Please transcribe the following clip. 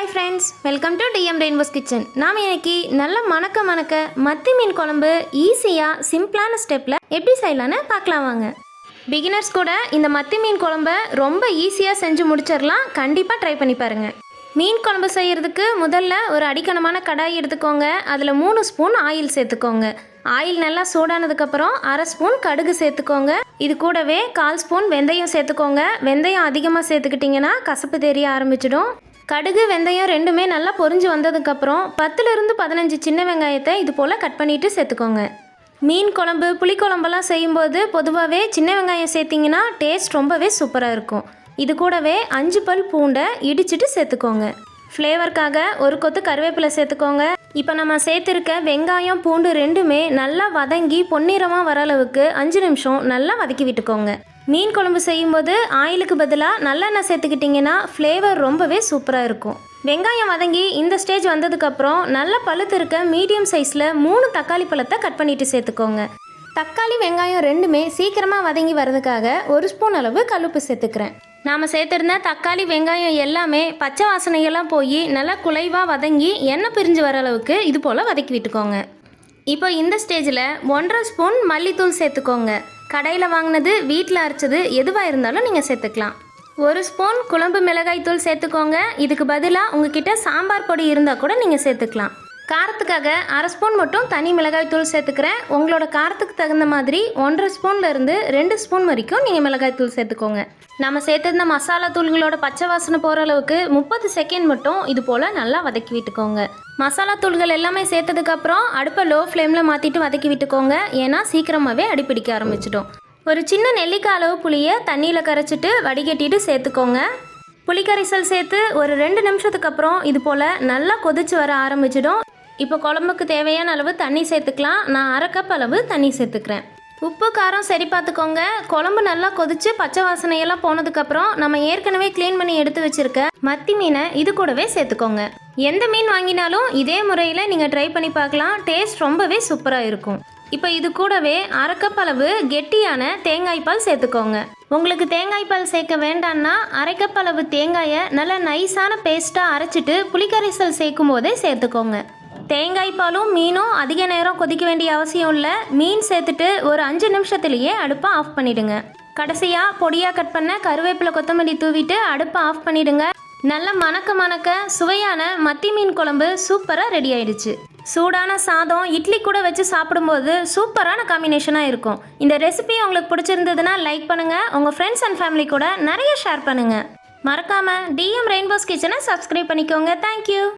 Hi friends welcome to T M rainbow's kitchen நாம் இன்னைக்கு நல்ல மணக்க மணக்க மத்தி மீன் குழம்பு ஈஸியாக சிம்பிளான ஸ்டெப்பில் எப்படி செய்யலான்னு பார்க்கலாம் வாங்க. பிகினர்ஸ் கூட இந்த மத்தி மீன் குழம்ப ரொம்ப ஈஸியாக செஞ்சு முடிச்சிடலாம். கண்டிப்பாக ட்ரை பண்ணி பாருங்கள் மீன் குழம்பு செய்கிறதுக்கு முதல்ல ஒரு அடிக்கணமான கடாய் எடுத்துக்கோங்க. அதில் மூணு ஸ்பூன் ஆயில் சேர்த்துக்கோங்க. ஆயில் நல்லா சூடானதுக்கப்புறம் அரை ஸ்பூன் கடுகு சேர்த்துக்கோங்க. இது கூடவே கால் ஸ்பூன் வெந்தயம் சேர்த்துக்கோங்க. வெந்தயம் அதிகமாக சேர்த்துக்கிட்டிங்கன்னா கசப்பு தெரிய ஆரம்பிச்சிடும். கடுகு வெந்தயம் ரெண்டுமே நல்லா பொரிஞ்சு வந்ததுக்கப்புறம் பத்துலேருந்து பதினஞ்சு சின்ன வெங்காயத்தை இது போல் கட் பண்ணிவிட்டு சேர்த்துக்கோங்க. மீன் குழம்பு புளிக்குழம்பெல்லாம் செய்யும்போது பொதுவாகவே சின்ன வெங்காயம் சேர்த்திங்கன்னா டேஸ்ட் ரொம்பவே சூப்பராக இருக்கும். இது கூடவே அஞ்சு பல் பூண்டை இடிச்சிட்டு சேர்த்துக்கோங்க. ஃப்ளேவருக்காக ஒரு கொத்து கருவேப்பிலை சேர்த்துக்கோங்க. இப்போ நம்ம சேர்த்துருக்க வெங்காயம் பூண்டு ரெண்டுமே நல்லா வதங்கி பொன்னிறமாக வர அளவுக்கு அஞ்சு நிமிஷம் நல்லா வதக்கி விட்டுக்கோங்க. மீன் குழம்பு செய்யும்போது ஆயிலுக்கு பதிலாக நல்லெண்ணெய் சேர்த்துக்கிட்டிங்கன்னா ஃப்ளேவர் ரொம்பவே சூப்பராக இருக்கும். வெங்காயம் வதங்கி இந்த ஸ்டேஜ் வந்ததுக்கப்புறம் நல்ல பழுத்து இருக்க மீடியம் சைஸில் மூணு தக்காளி பழத்தை கட் பண்ணிட்டு சேர்த்துக்கோங்க. தக்காளி வெங்காயம் ரெண்டுமே சீக்கிரமாக வதங்கி வர்றதுக்காக ஒரு ஸ்பூன் அளவு கல்லுப்பு சேர்த்துக்கிறேன். நாம் சேர்த்துருந்த தக்காளி வெங்காயம் எல்லாமே பச்சை வாசனையெல்லாம் போய் நல்லா குலைவாக வதங்கி எண்ணெய் பிரிஞ்சு வர அளவுக்கு இது போல் வதக்கி விட்டுக்கோங்க. இப்போ இந்த ஸ்டேஜில் ஒன்றரை ஸ்பூன் மல்லித்தூள் சேர்த்துக்கோங்க. கடையில் வாங்கினது வீட்டில் அரைச்சது எதுவாக இருந்தாலும் நீங்கள் சேர்த்துக்கலாம். ஒரு ஸ்பூன் குழம்பு மிளகாய் தூள் சேர்த்துக்கோங்க. இதுக்கு பதிலாக உங்ககிட்ட சாம்பார் பொடி இருந்தால் கூட நீங்கள் சேர்த்துக்கலாம். காரத்துக்காக அரை ஸ்பூன் மட்டும் தனி மிளகாய் தூள் சேர்த்துக்கிறேன். உங்களோட காரத்துக்கு தகுந்த மாதிரி ஒன்றரை ஸ்பூன்லேருந்து ரெண்டு ஸ்பூன் வரைக்கும் நீங்கள் மிளகாய் தூள் சேர்த்துக்கோங்க. நம்ம சேர்த்துருந்த மசாலா தூள்களோட பச்சை வாசனை போகிற அளவுக்கு முப்பது செகண்ட் மட்டும் இது போல் நல்லா வதக்கி விட்டுக்கோங்க. மசாலா தூள்கள் எல்லாமே சேர்த்ததுக்கப்புறம் அடுப்பை லோ ஃப்ளேமில் மாற்றிட்டு வதக்கி விட்டுக்கோங்க. ஏன்னா சீக்கிரமாகவே அடிப்பிடிக்க ஆரம்பிச்சிடும். ஒரு சின்ன நெல்லிக்காய் அளவு புளியை தண்ணியில் கரைச்சிட்டு வடிகட்டிட்டு சேர்த்துக்கோங்க. புளிக்கரைசல் சேர்த்து ஒரு ரெண்டு நிமிஷத்துக்கு அப்புறம் இது போல் நல்லா கொதிச்சு வர ஆரம்பிச்சிடும். இப்போ குழம்புக்கு தேவையான அளவு தண்ணி சேர்த்துக்கலாம். நான் அரை கப் அளவு தண்ணி சேர்த்துக்கிறேன். உப்பு காரம் சரி பார்த்துக்கோங்க. குழம்பு நல்லா கொதித்து பச்சை வாசனையெல்லாம் போனதுக்கப்புறம் நம்ம ஏற்கனவே க்ளீன் பண்ணி எடுத்து வச்சிருக்க மத்தி மீனை இது கூடவே சேர்த்துக்கோங்க. எந்த மீன் வாங்கினாலும் இதே முறையில் நீங்கள் ட்ரை பண்ணி பார்க்கலாம். டேஸ்ட் ரொம்பவே சூப்பராக இருக்கும். இப்போ இது கூடவே அரை கப் அளவு கெட்டியான தேங்காய் பால் சேர்த்துக்கோங்க. உங்களுக்கு தேங்காய் பால் சேர்க்க வேண்டாம்னா அரை கப் அளவு தேங்காயை நல்லா நைஸான பேஸ்ட்டாக அரைச்சிட்டு புளிக்கரைசல் சேர்க்கும் போதே சேர்த்துக்கோங்க. தேங்காய் பாலும் மீனும் அதிக நேரம் கொதிக்க வேண்டிய அவசியம் இல்லை. மீன் சேர்த்துட்டு ஒரு அஞ்சு நிமிஷத்துலேயே அடுப்பை ஆஃப் பண்ணிடுங்க. கடைசியாக பொடியாக கட் பண்ண கருவேப்பிலை கொத்தமல்லி தூவிட்டு அடுப்பை ஆஃப் பண்ணிடுங்க. நல்ல மணக்க மணக்க சுவையான மத்தி மீன் குழம்பு சூப்பராக ரெடி ஆயிடுச்சு. சூடான சாதம் இட்லி கூட வச்சு சாப்பிடும்போது சூப்பரான காம்பினேஷனாக இருக்கும். இந்த ரெசிபி உங்களுக்கு பிடிச்சிருந்ததுன்னா லைக் பண்ணுங்கள் உங்கள் ஃப்ரெண்ட்ஸ் அண்ட் ஃபேமிலி கூட நிறைய ஷேர் பண்ணுங்கள் மறக்காமல் டிஎம் ரெயின்போஸ் கிச்சனை சப்ஸ்கிரைப் பண்ணிக்கோங்க. Thank you